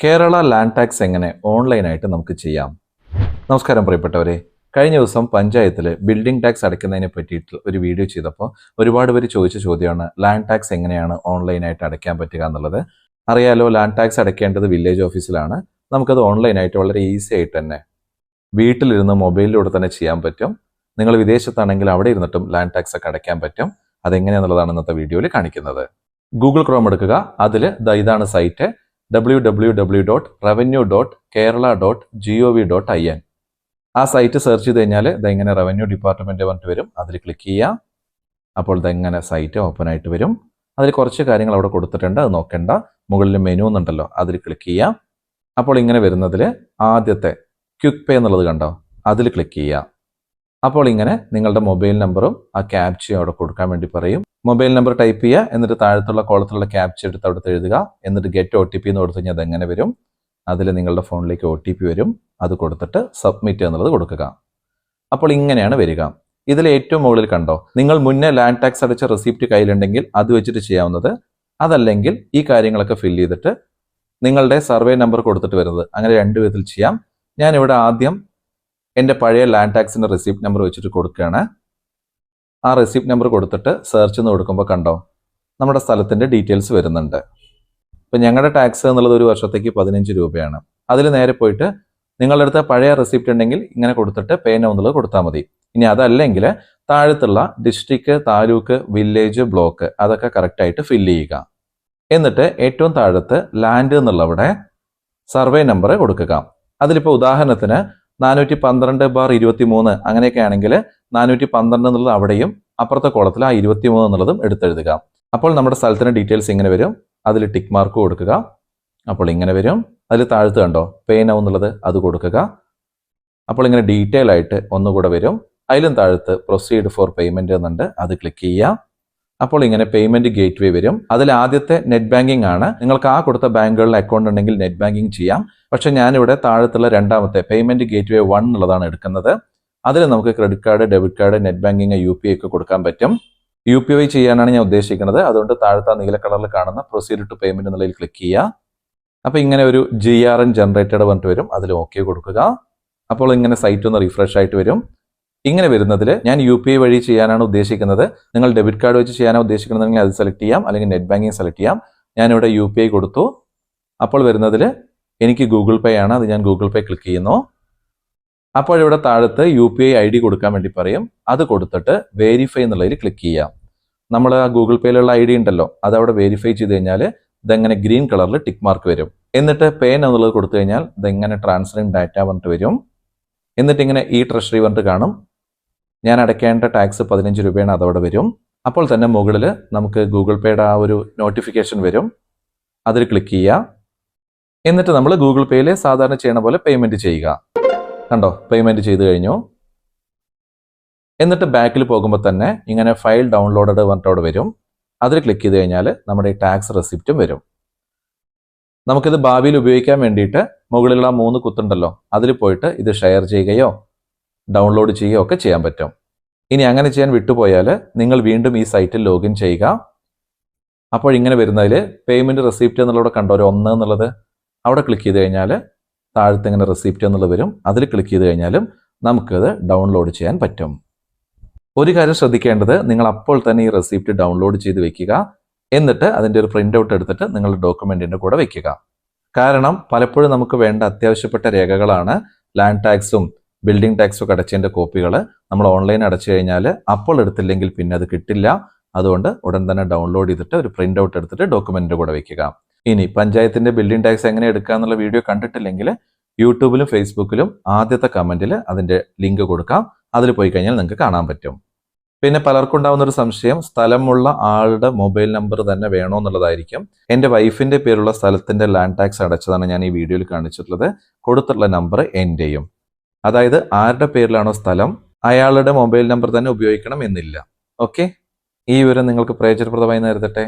Kerala land tax എങ്ങനെ ഓൺലൈനായിട്ട് നമുക്ക് ചെയ്യാം? നമസ്കാരം പ്രിയപ്പെട്ടവരെ. കഴിഞ്ഞ ദിവസം പഞ്ചായത്തിൽ ബിൽഡിംഗ് ടാക്സ് അടയ്ക്കുന്നതിനെ പറ്റിയിട്ട് ഒരു വീഡിയോ ചെയ്തപ്പോൾ ഒരുപാട് പേര് ചോദിച്ച ചോദ്യമാണ് ലാൻഡ് ടാക്സ് എങ്ങനെയാണ് ഓൺലൈനായിട്ട് അടയ്ക്കാൻ പറ്റുക എന്നുള്ളത്? അറിയാലോ ലാൻഡ് ടാക്സ് അടയ്ക്കേണ്ടത് വില്ലേജ് ഓഫീസിലാണ്. നമുക്കത് ഓൺലൈനായിട്ട് വളരെ ഈസി ആയിട്ട് തന്നെ വീട്ടിലിരുന്ന് മൊബൈലിലൂടെ തന്നെ ചെയ്യാൻ പറ്റും. നിങ്ങൾ വിദേശത്താണെങ്കിൽ അവിടെ ഇരുന്നിട്ടും ലാൻഡ് ടാക്സ് ഒക്കെ അടയ്ക്കാൻ പറ്റും. അതെങ്ങനെയാണെന്നുള്ളതാണ് ഇന്നത്തെ വീഡിയോയിൽ കാണിക്കുന്നത്. ഗൂഗിൾ ക്രോം എടുക്കുക. അതിൽ ഇതാണ് site. W W W dot revenue dot Kerala dot G O V dot I N ആ സൈറ്റ് സെർച്ച് ചെയ്ത് കഴിഞ്ഞാൽ ഇതെങ്ങനെ റവന്യൂ ഡിപ്പാർട്ട്മെന്റ് പറഞ്ഞിട്ട് വരും. അതിൽ ക്ലിക്ക് ചെയ്യുക അപ്പോൾ ഇതെങ്ങനെ സൈറ്റ് ഓപ്പൺ ആയിട്ട് വരും. അതിൽ കുറച്ച് കാര്യങ്ങൾ അവിടെ കൊടുത്തിട്ടുണ്ട്. അത് നോക്കേണ്ട. മുകളിൽ മെനു എന്നുണ്ടല്ലോ അതിൽ ക്ലിക്ക് ചെയ്യുക അപ്പോൾ ഇങ്ങനെ വരുന്നതിൽ ആദ്യത്തെ ക്വിക്ക് പേ എന്നുള്ളത് കണ്ടോ? അതിൽ ക്ലിക്ക് ചെയ്യുക അപ്പോൾ ഇങ്ങനെ നിങ്ങളുടെ മൊബൈൽ നമ്പറും ആ ക്യാപ്ചയും അവിടെ കൊടുക്കാൻ വേണ്ടി പറയും. മൊബൈൽ നമ്പർ ടൈപ്പ് ചെയ്യുക എന്നിട്ട് താഴത്തുള്ള കോളത്തിലുള്ള ക്യാപ്ച എടുത്ത് അവിടുത്തെ എഴുതുക. എന്നിട്ട് ഗെറ്റ് ഒ ടി പി എന്ന് കൊടുത്തു കഴിഞ്ഞാൽ അതെങ്ങനെ വരും. അതിൽ നിങ്ങളുടെ ഫോണിലേക്ക് ഒ ടി പി വരും. അത് കൊടുത്തിട്ട് സബ്മിറ്റ് എന്നുള്ളത് കൊടുക്കുക. അപ്പോൾ ഇങ്ങനെയാണ് വരിക. ഇതിൽ ഏറ്റവും മുകളിൽ കണ്ടോ? നിങ്ങൾ മുന്നേ ലാൻഡ് ടാക്സ് അടച്ച റെസിപ്റ്റ് കയ്യിലുണ്ടെങ്കിൽ അത് വെച്ചിട്ട് ചെയ്യാവുന്നത് അതല്ലെങ്കിൽ ഈ കാര്യങ്ങളൊക്കെ ഫില്ല് ചെയ്തിട്ട് നിങ്ങളുടെ സർവേ നമ്പർ കൊടുത്തിട്ട് വരുന്നത്. അങ്ങനെ രണ്ട് വിധത്തിൽ ചെയ്യാം. ഞാനിവിടെ ആദ്യം എന്റെ പഴയ ലാൻഡ് ടാക്സിന്റെ റെസിപ്റ്റ് നമ്പർ വെച്ചിട്ട് കൊടുക്കുകയാണ്. ആ റെസിപ്റ്റ് നമ്പർ കൊടുത്തിട്ട് സെർച്ച് എന്ന് കൊടുക്കുമ്പോൾ കണ്ടോ നമ്മുടെ സ്ഥലത്തിന്റെ ഡീറ്റെയിൽസ് വരുന്നുണ്ട്. ഇപ്പം ഞങ്ങളുടെ ടാക്സ് എന്നുള്ളത് ഒരു വർഷത്തേക്ക് പതിനഞ്ച് രൂപയാണ്. അതിൽ നേരെ പോയിട്ട് നിങ്ങളുടെ അടുത്ത് പഴയ റെസിപ്റ്റ് ഉണ്ടെങ്കിൽ ഇങ്ങനെ കൊടുത്തിട്ട് പേ നോ എന്നുള്ളത് കൊടുത്താൽ മതി. ഇനി അതല്ലെങ്കിൽ താഴത്തുള്ള ഡിസ്ട്രിക്ട് താലൂക്ക് വില്ലേജ് ബ്ലോക്ക് അതൊക്കെ കറക്റ്റായിട്ട് ഫില്ല് ചെയ്യുക. എന്നിട്ട് ഏറ്റവും താഴത്ത് ലാൻഡ് എന്നുള്ളവിടെ സർവേ നമ്പർ കൊടുക്കുക. അതിലിപ്പോൾ ഉദാഹരണത്തിന് നാനൂറ്റി പന്ത്രണ്ട് ബാർ ഇരുപത്തി മൂന്ന് അങ്ങനെയൊക്കെ ആണെങ്കിൽ നാനൂറ്റി പന്ത്രണ്ട് എന്നുള്ളത് അവിടെയും അപ്പുറത്തെ കോളത്തിൽ ആ ഇരുപത്തി മൂന്ന് എന്നുള്ളതും എടുത്തെഴുതുക. അപ്പോൾ നമ്മുടെ സ്ഥലത്തിന് ഡീറ്റെയിൽസ് ഇങ്ങനെ വരും. അതിൽ ടിക്ക് മാർക്ക് കൊടുക്കുക. അപ്പോൾ ഇങ്ങനെ വരും. അതിൽ താഴ്ത്ത് കണ്ടോ? പേ നൗ എന്നുള്ളത് അത് കൊടുക്കുക. അപ്പോൾ ഇങ്ങനെ ഡീറ്റെയിൽ ആയിട്ട് ഒന്നുകൂടെ വരും. അതിലും താഴത്ത് പ്രൊസീഡ് ഫോർ പേയ്മെന്റ് എന്നുണ്ട്. അത് ക്ലിക്ക് ചെയ്യുക. അപ്പോൾ ഇങ്ങനെ പേയ്മെന്റ് ഗേറ്റ് വേ വരും. അതിൽ ആദ്യത്തെ നെറ്റ് ബാങ്കിംഗ് ആണ്. നിങ്ങൾക്ക് ആ കൊടുത്ത ബാങ്കുകളിൽ അക്കൗണ്ട് ഉണ്ടെങ്കിൽ നെറ്റ് ബാങ്കിംഗ് ചെയ്യാം. പക്ഷെ ഞാനിവിടെ താഴത്തുള്ള രണ്ടാമത്തെ പേയ്മെന്റ് ഗേറ്റ് വേ വൺ എന്നുള്ളതാണ് എടുക്കുന്നത്. അതിൽ നമുക്ക് credit card debit card net banking U P I ഒക്കെ കൊടുക്കാൻ പറ്റും. യു പി ഐ ചെയ്യാനാണ് ഞാൻ ഉദ്ദേശിക്കുന്നത്. അതുകൊണ്ട് താഴത്തെ നീല കളറിൽ കാണുന്ന പ്രൊസീഡ് ടു പേയ്മെന്റ് എന്നുള്ളതിൽ ക്ലിക്ക് ചെയ്യുക. അപ്പോൾ ഇങ്ങനെ ഒരു ജി ആർ എൻ ജനറേറ്റഡ് പറഞ്ഞിട്ട് വരും. അതിൽ ഓക്കെ കൊടുക്കുക. അപ്പോൾ ഇങ്ങനെ സൈറ്റ് ഒന്ന് റിഫ്രഷ് ആയിട്ട് വരും. ഇങ്ങനെ വരുന്നതിൽ ഞാൻ യു പി ഐ വഴി ചെയ്യാനാണ് ഉദ്ദേശിക്കുന്നത്. നിങ്ങൾ ഡെബിറ്റ് കാർഡ് വെച്ച് ചെയ്യാനാണ് ഉദ്ദേശിക്കുന്നതെങ്കിൽ അത് സെലക്ട് ചെയ്യാം. അല്ലെങ്കിൽ നെറ്റ് ബാങ്കിങ് സെലക്ട് ചെയ്യാം. ഞാനിവിടെ യു പി ഐ കൊടുത്തു. അപ്പോൾ വരുന്നതിൽ എനിക്ക് ഗൂഗിൾ പേ ആണ്. അത് ഞാൻ ഗൂഗിൾ പേ ക്ലിക്ക് ചെയ്യുന്നു. അപ്പോൾ ഇവിടെ താഴത്ത് U P I I D കൊടുക്കാൻ വേണ്ടി പറയും. അത് കൊടുത്തിട്ട് വെരിഫൈ എന്നുള്ളതിൽ ക്ലിക്ക് ചെയ്യാം. നമ്മൾ ആ ഗൂഗിൾ പേയിലുള്ള ഐ ഡി ഉണ്ടല്ലോ. അത് അവിടെ വെരിഫൈ ചെയ്ത് കഴിഞ്ഞാൽ ഇതെങ്ങനെ ഗ്രീൻ കളറിൽ ടിക്ക് മാർക്ക് വരും. എന്നിട്ട് പേൻ എന്നുള്ളത് കൊടുത്തു കഴിഞ്ഞാൽ ഇതെങ്ങനെ ട്രാൻസ്ഫറിങ് ഡാറ്റ പറഞ്ഞിട്ട് വരും. എന്നിട്ട് ഇങ്ങനെ ഈ ട്രഷറി പറഞ്ഞിട്ട് കാണും. ഞാൻ അടയ്ക്കേണ്ട ടാക്സ് പതിനഞ്ച് രൂപയാണ് അതവിടെ വരും. അപ്പോൾ തന്നെ മുകളിൽ നമുക്ക് ഗൂഗിൾ പേയുടെ ആ ഒരു നോട്ടിഫിക്കേഷൻ വരും. അതിൽ ക്ലിക്ക് ചെയ്യുക. എന്നിട്ട് നമ്മൾ ഗൂഗിൾ പേയിൽ സാധാരണ ചെയ്യണ പോലെ പേയ്മെന്റ് ചെയ്യുക. കണ്ടോ? പേയ്മെന്റ് ചെയ്ത് കഴിഞ്ഞു. എന്നിട്ട് ബാക്കിൽ പോകുമ്പോൾ തന്നെ ഇങ്ങനെ ഫയൽ ഡൗൺലോഡഡ് പറഞ്ഞിട്ട് അവിടെ വരും. അതിൽ ക്ലിക്ക് ചെയ്ത് കഴിഞ്ഞാൽ നമ്മുടെ ഈ ടാക്സ് റെസിപ്റ്റും വരും. നമുക്കിത് ഭാവിയിൽ ഉപയോഗിക്കാൻ വേണ്ടിയിട്ട് മുകളിലുള്ള മൂന്ന് കുത്തുണ്ടല്ലോ അതിൽ പോയിട്ട് ഇത് ഷെയർ ചെയ്യുകയോ ഡൗൺലോഡ് ചെയ്യുകയോ ഒക്കെ ചെയ്യാൻ പറ്റും. ഇനി അങ്ങനെ ചെയ്യാൻ വിട്ടുപോയാൽ നിങ്ങൾ വീണ്ടും ഈ സൈറ്റിൽ ലോഗിൻ ചെയ്യുക. അപ്പോൾ ഇങ്ങനെ വരുന്നതിൽ പേയ്മെന്റ് റെസിപ്റ്റ് എന്നുള്ളവിടെ കണ്ടോ? ഒരു ഒന്ന് എന്നുള്ളത്. അവിടെ ക്ലിക്ക് ചെയ്ത് കഴിഞ്ഞാൽ താഴത്ത് ഇങ്ങനെ റെസിപ്റ്റ് എന്നുള്ളത് വരും. അതിൽ ക്ലിക്ക് ചെയ്ത് കഴിഞ്ഞാലും നമുക്കത് ഡൗൺലോഡ് ചെയ്യാൻ പറ്റും. ഒരു കാര്യം ശ്രദ്ധിക്കേണ്ടത് നിങ്ങൾ അപ്പോൾ തന്നെ ഈ റെസിപ്റ്റ് ഡൗൺലോഡ് ചെയ്ത് വെക്കുക. എന്നിട്ട് അതിന്റെ ഒരു പ്രിന്റ് ഔട്ട് എടുത്തിട്ട് നിങ്ങളുടെ ഡോക്യുമെന്റിന്റെ കൂടെ വെക്കുക. കാരണം പലപ്പോഴും നമുക്ക് വേണ്ട അത്യാവശ്യപ്പെട്ട രേഖകളാണ്. ലാൻഡ് ടാക്സും ബിൽഡിംഗ് ടാക്സ് ഒക്കെ അടച്ചതിന്റെ കോപ്പികൾ നമ്മൾ ഓൺലൈൻ അടച്ചു കഴിഞ്ഞാൽ അപ്പോൾ എടുത്തില്ലെങ്കിൽ പിന്നെ അത് കിട്ടില്ല. അതുകൊണ്ട് ഉടൻ തന്നെ ഡൗൺലോഡ് ചെയ്തിട്ട് ഒരു പ്രിന്റ് ഔട്ട് എടുത്തിട്ട് ഡോക്യുമെന്റിന്റെ കൂടെ വയ്ക്കുക ഇനി പഞ്ചായത്തിന്റെ ബിൽഡിംഗ് ടാക്സ് എങ്ങനെ എടുക്കുക എന്നുള്ള വീഡിയോ കണ്ടിട്ടില്ലെങ്കിൽ യൂട്യൂബിലും ഫേസ്ബുക്കിലും ആദ്യത്തെ കമന്റിൽ അതിന്റെ ലിങ്ക് കൊടുക്കാം. അതിൽ പോയി കഴിഞ്ഞാൽ നിങ്ങൾക്ക് കാണാൻ പറ്റും. പിന്നെ പലർക്കും ഉണ്ടാവുന്ന ഒരു സംശയം സ്ഥലമുള്ള ആളുടെ മൊബൈൽ നമ്പർ തന്നെ വേണോ എന്നുള്ളതായിരിക്കും. എന്റെ വൈഫിന്റെ പേരുള്ള സ്ഥലത്തിന്റെ ലാൻഡ് ടാക്സ് അടച്ചതാണ് ഞാൻ ഈ വീഡിയോയിൽ കാണിച്ചിട്ടുള്ളത്. കൊടുത്തുള്ള നമ്പർ എന്റെയും അതായത് ആരുടെ പേരിലാണോ സ്ഥലം അയാളുടെ മൊബൈൽ നമ്പർ തന്നെ ഉപയോഗിക്കണം എന്നില്ല. ഓക്കെ? ഈ വിവരം നിങ്ങൾക്ക് പ്രയോജനപ്രദമായി നേരിടട്ടെ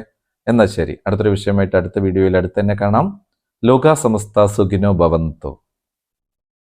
എന്നാൽ ശരി. അടുത്തൊരു വിഷയമായിട്ട് അടുത്ത വീഡിയോയിൽ അടുത്ത് തന്നെ കാണാം. ലോക സമസ്ത സുഖിനോ ഭവന്തോ.